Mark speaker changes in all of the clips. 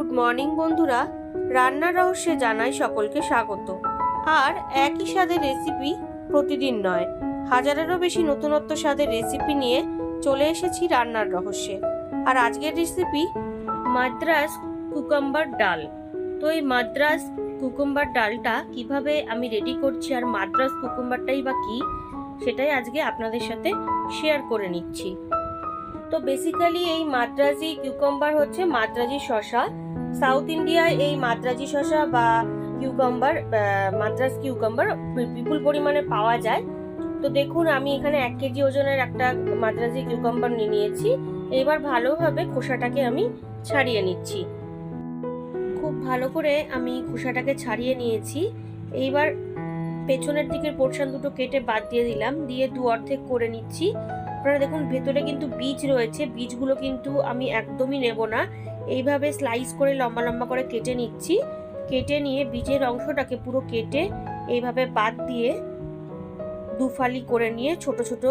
Speaker 1: Good morning, বন্ধুরা। রান্নার রহস্যে জানাই সকলকে স্বাগত। আর একই স্বাদের রেসিপি প্রতিদিন নয়, হাজারেরও বেশি নতুনত্ব স্বাদের রেসিপি নিয়ে চলে এসেছি রান্নার রহস্যে। আর আজকের রেসিপি মাদ্রাস কুকাম্বার ডাল। তো এই মাদ্রাস কুকুম্বার ডালটা কীভাবে আমি রেডি করছি আর মাদ্রাস কুকুম্বারটাই বা কি, সেটাই আজকে আপনাদের সাথে শেয়ার করে নিচ্ছি। তো বেসিক্যালি এই মাদ্রাজি কিউকাম্বার হচ্ছে মাদ্রাজি শশা। সাউথ ইন্ডিয়ায় এই মাদ্রাজি শশা বা কিউকাম্বার মাদ্রাজ কিউকাম্বার বিপুল পরিমাণে পাওয়া যায়। তো দেখুন, আমি এখানে এক কেজি ওজনের একটা মাদ্রাজি কিউকাম্বার নিয়ে নিয়েছি। এবার ভালোভাবে খোসাটাকে আমি ছাড়িয়ে নিচ্ছি। খুব ভালো করে আমি খোসাটাকে ছাড়িয়ে নিয়েছি। এইবার পেছনের দিকের পোর্শন দুটো কেটে বাদ দিয়ে দিলাম, দিয়ে দু অর্ধেক করে নিচ্ছি। আপনারা দেখুন, ভেতরে কিন্তু বীজ রয়েছে। বীজগুলো কিন্তু আমি একদমই নেব না। এইভাবে স্লাইস করে লম্বা লম্বা করে কেটে নিচ্ছি। কেটে নিয়ে বীজের অংশটাকে পুরো কেটে এইভাবে বাদ দিয়ে দুফালি করে নিয়ে ছোট ছোট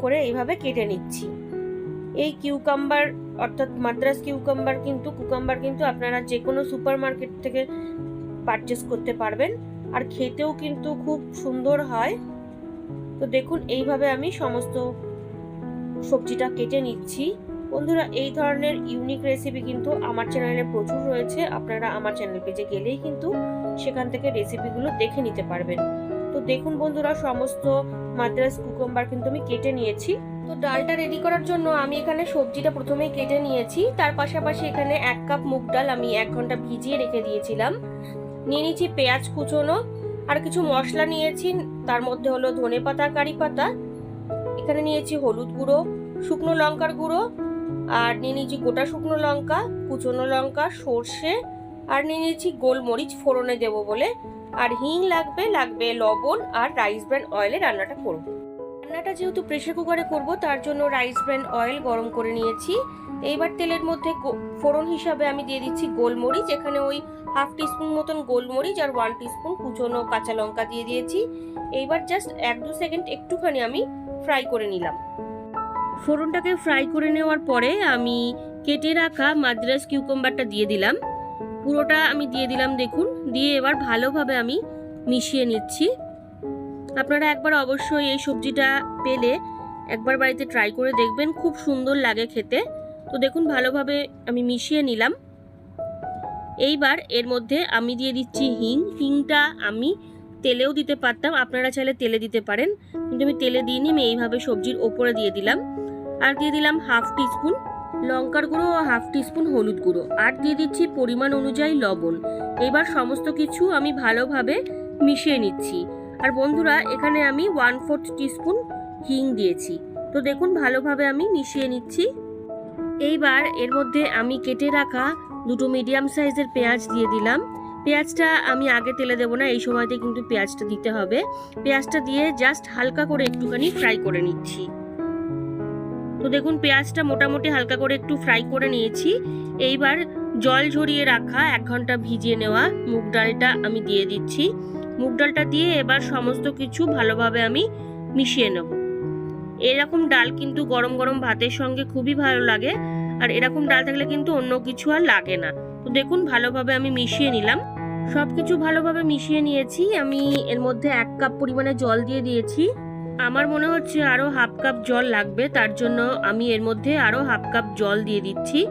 Speaker 1: করে এইভাবে কেটে নিচ্ছি। এই কিউকাম্বার অর্থাৎ মাদ্রাস কিউকাম্বার কিন্তু কুকাম্বার কিন্তু আপনারা যে কোনো সুপার মার্কেট থেকে পারচেস করতে পারবেন। আর খেতেও কিন্তু খুব সুন্দর হয়। তো দেখুন, এইভাবে আমি সমস্ত সবজিটা কেটে নিচ্ছি। বন্ধুরা, এই ধরনের ইউনিক রেসিপি কিন্তু আমার চ্যানেলে প্রচুর রয়েছে। আপনারা আমার চ্যানেল পেজে গেলেই কিন্তু সেখান থেকে রেসিপিগুলো দেখে নিতে পারবেন। তো দেখুন বন্ধুরা, সমস্ত মাদ্রাস কুকুম্বার কিন্তু আমি কেটে নিয়েছি। তো ডালটা রেডি করার জন্য আমি এখানে সবজিটা প্রথমেই কেটে নিয়েছি। তার পাশাপাশি এখানে এক কাপ মুগ ডাল আমি এক ঘণ্টা ভিজিয়ে রেখে দিয়েছিলাম। নিয়ে নিয়েছি পেঁয়াজ কুচোনো, আর কিছু মশলা নিয়েছি। তার মধ্যে হলো ধনে পাতা কারি পাতা এখানে নিয়েছি হলুদ গুঁড়ো, শুকনো লঙ্কার গুঁড়ো আর নিয়ে নিয়েছি গোটা শুকনো লঙ্কা, কুচনো লঙ্কা, সর্ষে, আর নিয়ে নিয়েছি গোলমরিচ, ফোড়নে দেবো বলে। আর হিং লাগবে লাগবে লবণ আর রাইস ব্র্যান্ড অয়েলে রান্নাটা করব। রান্নাটা যেহেতু প্রেশার কুকারে করব, তার জন্য রাইস ব্র্যান্ড অয়েল গরম করে নিয়েছি। এইবার তেলের মধ্যে ফোড়ন হিসাবে আমি দিয়ে দিচ্ছি গোলমরিচ। এখানে ওই হাফ টিস্পুন মতন গোলমরিচ আর ওয়ান টিস্পুন কুচনো কাঁচা লঙ্কা দিয়ে দিয়েছি। এইবার জাস্ট এক দু সেকেন্ড একটুখানি আমি ফ্রাই করে নিলাম। ফোড়নটাকে ফ্রাই করে নেওয়ার পরে আমি কেটে রাখা মাদ্রাস কিউকাম্বারটা দিয়ে দিলাম। পুরোটা আমি দিয়ে দিলাম দেখুন। দিয়ে এবার ভালোভাবে আমি মিশিয়ে নিচ্ছি। আপনারা একবার অবশ্যই এই সবজিটা পেলে একবার বাড়িতে ট্রাই করে দেখবেন। খুব সুন্দর লাগে খেতে। তো দেখুন, ভালোভাবে আমি মিশিয়ে নিলাম। এইবার এর মধ্যে আমি দিয়ে দিচ্ছি হিং। হিংটা আমি তেলেও দিতে পারতাম, আপনারা চাইলে তেলে দিতে পারেন। কিন্তু আমি তেলে দিইনি, আমি এইভাবে সবজির ওপরে দিয়ে দিলাম। আর দিয়ে দিলাম হাফ টিস্পুন লঙ্কার গুঁড়ো ও হাফ টিস্পুন হলুদ গুঁড়ো। আর দিয়ে দিচ্ছি পরিমাণ অনুযায়ী লবণ। এবার সমস্ত কিছু আমি ভালোভাবে মিশিয়ে নিচ্ছি। আর বন্ধুরা, এখানে আমি ওয়ান ফোর্থ টিস্পুন হিং দিয়েছি। তো দেখুন, ভালোভাবে আমি মিশিয়ে নিচ্ছি। এইবার এর মধ্যে আমি কেটে রাখা দুটো মিডিয়াম সাইজের পেঁয়াজ দিয়ে দিলাম। পেঁয়াজটা আমি আগে তেলে দেবো না, এই সময়তে কিন্তু পেঁয়াজটা দিতে হবে। পেঁয়াজটা দিয়ে জাস্ট হালকা করে একটুখানি ফ্রাই করে নিচ্ছি। তো দেখুন, পেঁয়াজটা মোটামুটি হালকা করে একটু ফ্রাই করে নিয়েছি। এইবার জল ঝরিয়ে রাখা এক ঘণ্টা ভিজিয়ে নেওয়া মুগ ডালটা আমি দিয়ে দিচ্ছি। মুগ ডালটা দিয়ে এবার সমস্ত কিছু ভালোভাবে আমি মিশিয়ে নেব। এরকম ডাল কিন্তু গরম গরম ভাতের সঙ্গে খুবই ভালো লাগে, আর এরকম ডাল থাকলে কিন্তু অন্য কিছু আর লাগে না। তো দেখুন, ভালোভাবে আমি মিশিয়ে নিলাম। সব কিছু ভালোভাবে মিশিয়ে নিয়েছি। আমি এর মধ্যে এক কাপ পরিমাণে জল দিয়ে দিয়েছি। আমার মনে হচ্ছে আরও হাফ কাপ জল লাগবে, তার জন্য আমি এর মধ্যে আরও হাফ কাপ জল দিয়ে দিচ্ছি।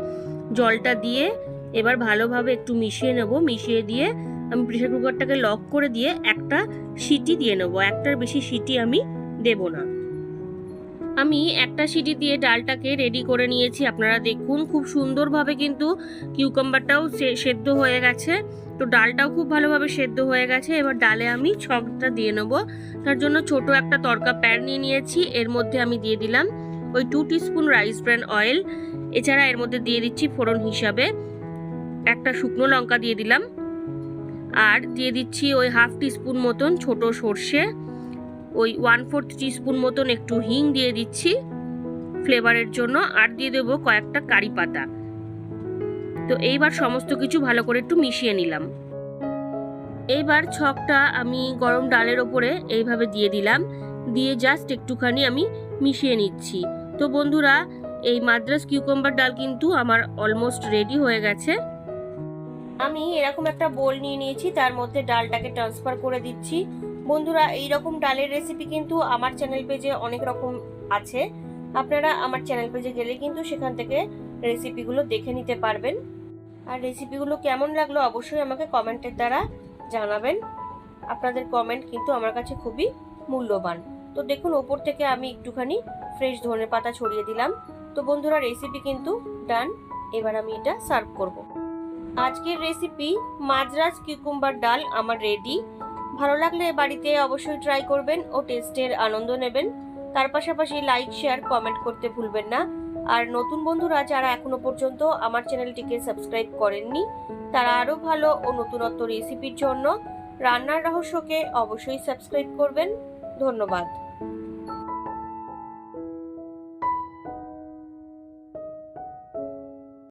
Speaker 1: জলটা দিয়ে এবার ভালোভাবে একটু মিশিয়ে নেব। মিশিয়ে দিয়ে আমি প্রেশার কুকারটাকে লক করে দিয়ে একটা সিটি দিয়ে নেব। একটার বেশি সিটি আমি দেব না। আমি একটা সিটি দিয়ে ডালটাকে রেডি করে নিয়েছি, আপনারা দেখুন। খুব সুন্দরভাবে কিন্তু কিউকাম্বারটাও সেদ্ধ হয়ে গেছে। তো ডালটাও খুব ভালোভাবে সেদ্ধ হয়ে গেছে। এবার ডালে আমি ছকটা দিয়ে নেব। তার জন্য ছোট একটা তরকা প্যান নিয়ে নিয়েছি। এর মধ্যে আমি দিয়ে দিলাম ওই two teaspoon rice brand oil এছাড়া এর মধ্যে দিয়ে দিচ্ছি ফোড়ন হিসাবে। একটা শুকনো লঙ্কা দিয়ে দিলাম। আর দিয়ে দিচ্ছি ওই হাফ টিস্পুন মতন ছোট সর্ষে। ওই ওয়ান ফোর্থ টিস্পুন মতন একটু হিং দিয়ে দিচ্ছি। ফ্লেভারের জন্য, আর দিয়ে দেবো কয়েকটা কারি পাতা। তো এইবার সমস্ত কিছু ভালো করে একটু মিশিয়ে নিলাম। এইবার ছকটা আমি গরম ডালের ওপরে এইভাবে দিয়ে দিলাম। দিয়ে জাস্ট একটুখানি আমি মিশিয়ে নিচ্ছি। তো বন্ধুরা, এই মাদ্রাস কিউকাম্বার ডাল কিন্তু আমার অলমোস্ট রেডি হয়ে গেছে। আমি এরকম একটা বোল নিয়ে নিয়েছি, তার মধ্যে ডালটাকে ট্রান্সফার করে দিচ্ছি। বন্ধুরা এই রকম ডালের রেসিপি কিন্তু আমার চ্যানেল পেজে অনেক রকম আছে। আপনারা আমার চ্যানেল পেজে গেলে কিন্তু সেখান থেকে রেসিপিগুলো দেখে নিতে পারবেন। আর রেসিপিগুলো কেমন লাগল অবশ্যই আমাকে কমেন্টের দ্বারা জানাবেন। আপনাদের কমেন্ট কিন্তু আমার কাছে খুবই মূল্যবান। তো দেখুন, ওপর থেকে আমি একটুখানি ফ্রেশ ধনে পাতা ছড়িয়ে দিলাম। তো বন্ধুরা রেসিপি কিন্তু ডান এবার আমি এটা সার্ভ করব। আজকের রেসিপি মাদ্রাজ কিউকুম্বার ডাল আমার রেডি ভালো লাগলে বাড়িতে অবশ্যই ট্রাই করবেন ও টেস্টের আনন্দ নেবেন। তার পাশাপাশি লাইক শেয়ার কমেন্ট করতে ভুলবেন না। আর নতুন বন্ধুরা যারা এখনও পর্যন্ত আমার চ্যানেলটিকে সাবস্ক্রাইব করেননি, তারা আরও ভালো ও নতুনত্ব রেসিপির জন্য রান্নার রহস্যকে অবশ্যই সাবস্ক্রাইব করবেন। ধন্যবাদ।